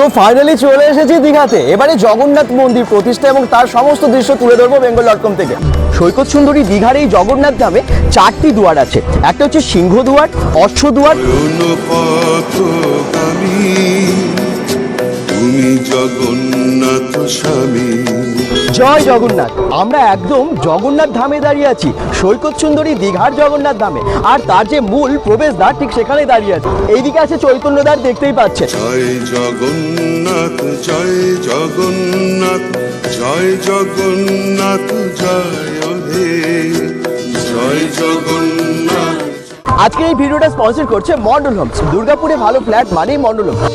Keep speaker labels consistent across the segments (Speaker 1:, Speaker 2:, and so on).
Speaker 1: তো ফাইনালি চলে এসেছি দীঘাতে। এবারে জগন্নাথ মন্দির প্রতিষ্ঠা এবং তার সমস্ত দৃশ্য তুলে ধরবো বেঙ্গল ডট কম থেকে। সৈকত সুন্দরী দীঘার এই জগন্নাথ ধামে চারটি দুয়ার আছে। একটা হচ্ছে সিংহ দুয়ার অশ্ব দুয়ার
Speaker 2: তুমি জগন্নাথ স্বামী।
Speaker 1: জয় জগন্নাথ। আমরা একদম জগন্নাথ ধামে দাঁড়িয়ে আছি। সৈকত সুন্দরী দীঘার জগন্নাথ ধামে। আর তার যে মূল প্রবেশদ্বার ঠিক সেখানে দাঁড়িয়ে আছে। এইদিকে আছে চৈতন্যদ্বার দেখতেই পাচ্ছে
Speaker 2: জয় জগন্নাথ জয় জগন্নাথ জয় জগন্নাথ জয় হে জয় জগন্নাথ।
Speaker 1: আজকে এই ভিডিওটা স্পন্সর করছে মন্ডল হোমস দুর্গাপুরে ভালো ফ্ল্যাট মানেই মন্ডল হোমস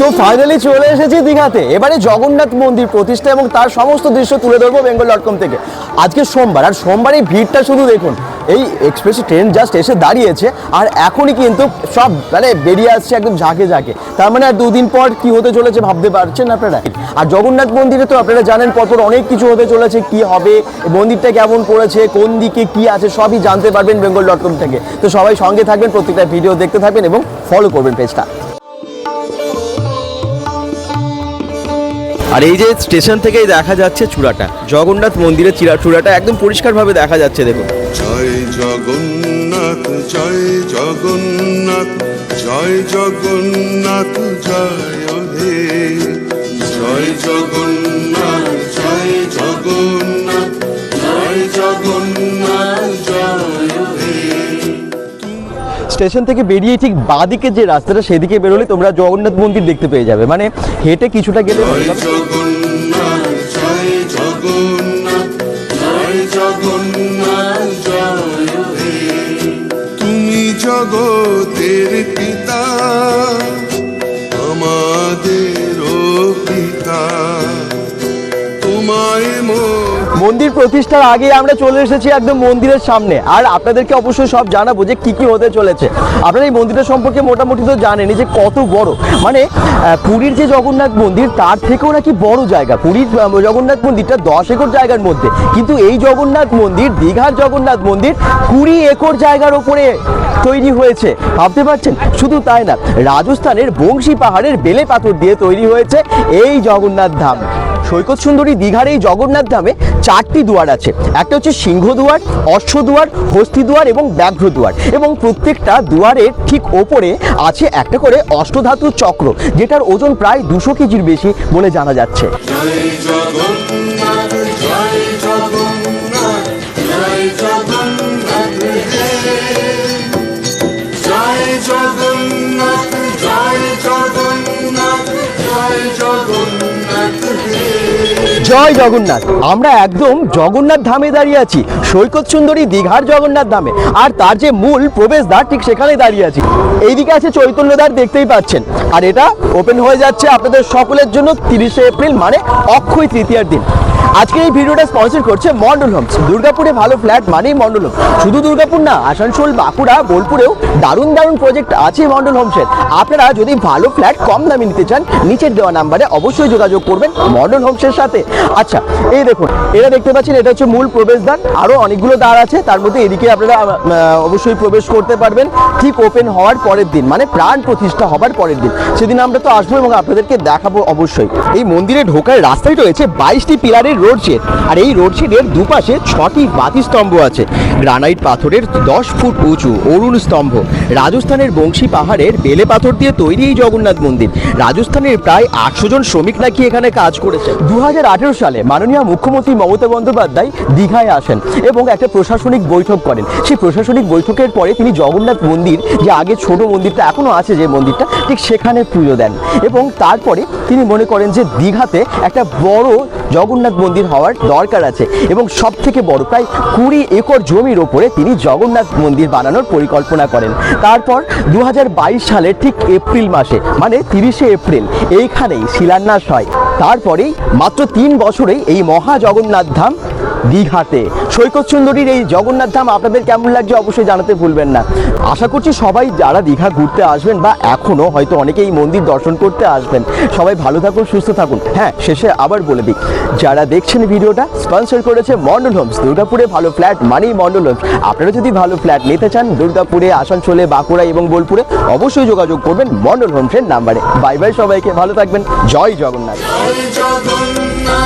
Speaker 1: তো ফাইনালি চলে এসেছি দীঘাতে। এবারে জগন্নাথ মন্দির প্রতিষ্ঠা এবং তার সমস্ত দৃশ্য তুলে ধরবো বেঙ্গল ডট কম থেকে। আজকে সোমবার, আর সোমবার এই ভিড়টা শুধু দেখুন, এই এক্সপ্রেস ট্রেন জাস্ট এসে দাঁড়িয়েছে, আর এখনই কিন্তু সব মানে বেরিয়ে আসছে একদম ঝাঁকে ঝাঁকে। তার মানে আর দুদিন পর কি হতে চলেছে ভাবতে পারছেন আপনারা? আর জগন্নাথ মন্দিরে তো আপনারা জানেন পরপর অনেক কিছু হতে চলেছে, কি হবে, মন্দিরটা কেমন করেছে কোন দিকে কি আছে, সবই জানতে পারবেন বেঙ্গল ডট কম থেকে। তো সবাই সঙ্গে থাকবেন, প্রত্যেকটা ভিডিও দেখতে থাকবেন এবং ফলো করবেন পেজটা আর এই যে স্টেশন থেকেই দেখা যাচ্ছে চূড়াটা, জগন্নাথ মন্দিরের চিরা চূড়াটা একদম পরিষ্কারভাবে দেখা যাচ্ছে, দেখুন।
Speaker 2: জয় জগন্নাথ জয় জগন্নাথ জয় জগন্নাথ, জয় জয় জগন্নাথ
Speaker 1: স্টেশন থেকে বেরিয়ে ঠিক বাঁদিকে যে রাস্তাটা, সেদিকে বেরোলে তোমরা জগন্নাথ মন্দির দেখতে পেয়ে যাবে। মানে হেঁটে কিছুটা গেলে
Speaker 2: জগতের পিতা, আমাদেরও পিতা। তোমায় মো
Speaker 1: মন্দির প্রতিষ্ঠার আগে আমরা চলে এসেছি একদম মন্দিরের সামনে। আর আপনাদেরকে অবশ্যই সব জানাব যে কি কি হতে চলেছে। আপনারা এই মন্দিরের সম্পর্কে মোটামুটি তো জানেনই যে কত বড়। মানে পুরীর যে জগন্নাথ মন্দির, তার থেকেও নাকি বড় জায়গা। পুরীর জগন্নাথ মন্দিরটা দশ একর জায়গার মধ্যে। কিন্তু এই জগন্নাথ মন্দির, দীঘার জগন্নাথ মন্দির, কুড়ি একর জায়গার ওপরে তৈরি হয়েছে। ভাবতে পারছেন? শুধু তাই না, রাজস্থানের বংশী পাহাড়ের বেলে পাথর দিয়ে তৈরি হয়েছে এই জগন্নাথ ধাম। সৈকত সুন্দরী দীঘার এই জগন্নাথ ধামে চারটি দুয়ার আছে। একটা হচ্ছে সিংহ দুয়ার, অশ্ব দুয়ার, হস্তি দুয়ার এবং ব্যাঘ্র দুয়ার। এবং প্রত্যেকটা দুয়ারের ঠিক ওপরে আছে একটা করে অষ্টধাতুর চক্র, যেটার ওজন প্রায় দুশো কেজির বেশি বলে জানা যাচ্ছে।
Speaker 2: জগন্নাথ, জয় জগন্নাথ জয় জগন্নাথ। জয় জগন্নাথ।
Speaker 1: আমরা একদম জগন্নাথ ধামে দাঁড়িয়ে আছি। সৈকত সুন্দরী দীঘার জগন্নাথ ধামে। আর তার যে মূল প্রবেশদ্বার, ঠিক সেখানে দাঁড়িয়ে আছি। এইদিকে আছে চৈতন্যদ্বার, দেখতেই পাচ্ছেন। আর এটা ওপেন হয়ে যাচ্ছে আপনাদের সকলের জন্য তিরিশে এপ্রিল মানে অক্ষয় তৃতীয়ার দিন। আজকে এই ভিডিওটা স্পন্সর করছে মন্ডল হোমস। দুর্গাপুরে ভালো ফ্ল্যাট মানেই মন্ডল হোমস। শুধু দুর্গাপুর না, আসানসোল, বাঁকুড়া, বোলপুরেও দারুণ দারুণ প্রজেক্ট আছে মন্ডল হোমসের। আপনারা যদি ভালো ফ্ল্যাট কম দামে নিতে চান, নিচের দেওয়া নাম্বারে অবশ্যই যোগাযোগ করবেন মন্ডল হোমসের সাথে। আচ্ছা এই দেখুন, এটা দেখতে পাচ্ছেন, এটা হচ্ছে মূল প্রবেশদ্বার। আরও অনেকগুলো দ্বার আছে, তার মধ্যে এদিকে আপনারা অবশ্যই প্রবেশ করতে পারবেন। ঠিক ওপেন হওয়ার পরের দিন মানে প্রাণ প্রতিষ্ঠা হবার পরের দিন। সেদিন আমরা তো আসব এবং আপনাদেরকে দেখাবো অবশ্যই। এই মন্দিরে ঢোকার রাস্তায় রয়েছে বাইশটি পিলারের রোড শেড আর এই রোড শেডের দুপাশে ছটি বাতি স্তম্ভ আছে। গ্রানাইট পাথরের দশ ফুট উঁচু অরুণ স্তম্ভ। রাজস্থানের বংশী পাহাড়ের বেলে পাথর দিয়ে তৈরি এই জগন্নাথ মন্দির। রাজস্থানের প্রায় আটশো জন শ্রমিক নাকি এখানে কাজ করেছে দুহাজার আঠেরো সালে মাননীয় মুখ্যমন্ত্রী মমতা বন্দ্যোপাধ্যায় দীঘায় আসেন এবং একটা প্রশাসনিক বৈঠক করেন। সেই প্রশাসনিক বৈঠকের পরে তিনি জগন্নাথ মন্দির, যে আগে ছোট মন্দিরটা এখনও আছে যে মন্দিরটা, ঠিক সেখানে পুজো দেন এবং তারপরে তিনি মনে করেন যে দীঘাতে একটা বড় জগন্নাথ মন্দির হওয়ার দরকার আছে এবং সব থেকে বড়, প্রায় কুড়ি একর জমির ওপরে তিনি জগন্নাথ মন্দির বানানোর পরিকল্পনা করেন। তারপর দু সালের ঠিক এপ্রিল মাসে মানে তিরিশে এপ্রিল, এইখানেই শিলান্যাস হয়। তারপরেই মাত্র তিন বছরেই এই মহা জগন্নাথ ধাম দীঘাতে। সৈকত সুন্দরীর এই জগন্নাথ ধাম আপনাদের কেমন লাগছে অবশ্যই জানাতে ভুলবেন না। আশা করছি সবাই যারা দীঘা ঘুরতে আসবেন বা এখনও হয়তো অনেকেই মন্দির দর্শন করতে আসবেন, সবাই ভালো থাকুন, সুস্থ থাকুন। হ্যাঁ শেষে আবার বলে দিই, যারা দেখছেন ভিডিওটা স্পন্সর করেছে মন্ডল হোমস দুর্গাপুরে ভালো ফ্ল্যাট মানেই মন্ডল হোমস আপনারা যদি ভালো ফ্ল্যাট নিতে চান, দুর্গাপুরে, আসানসোলে, বাঁকুড়া এবং বোলপুরে, অবশ্যই যোগাযোগ করবেন মন্ডল হোমসের নাম্বারে। বাই বাই সবাইকে, ভালো থাকবেন। জয় জগন্নাথ।
Speaker 2: জয় জগন্নাথ।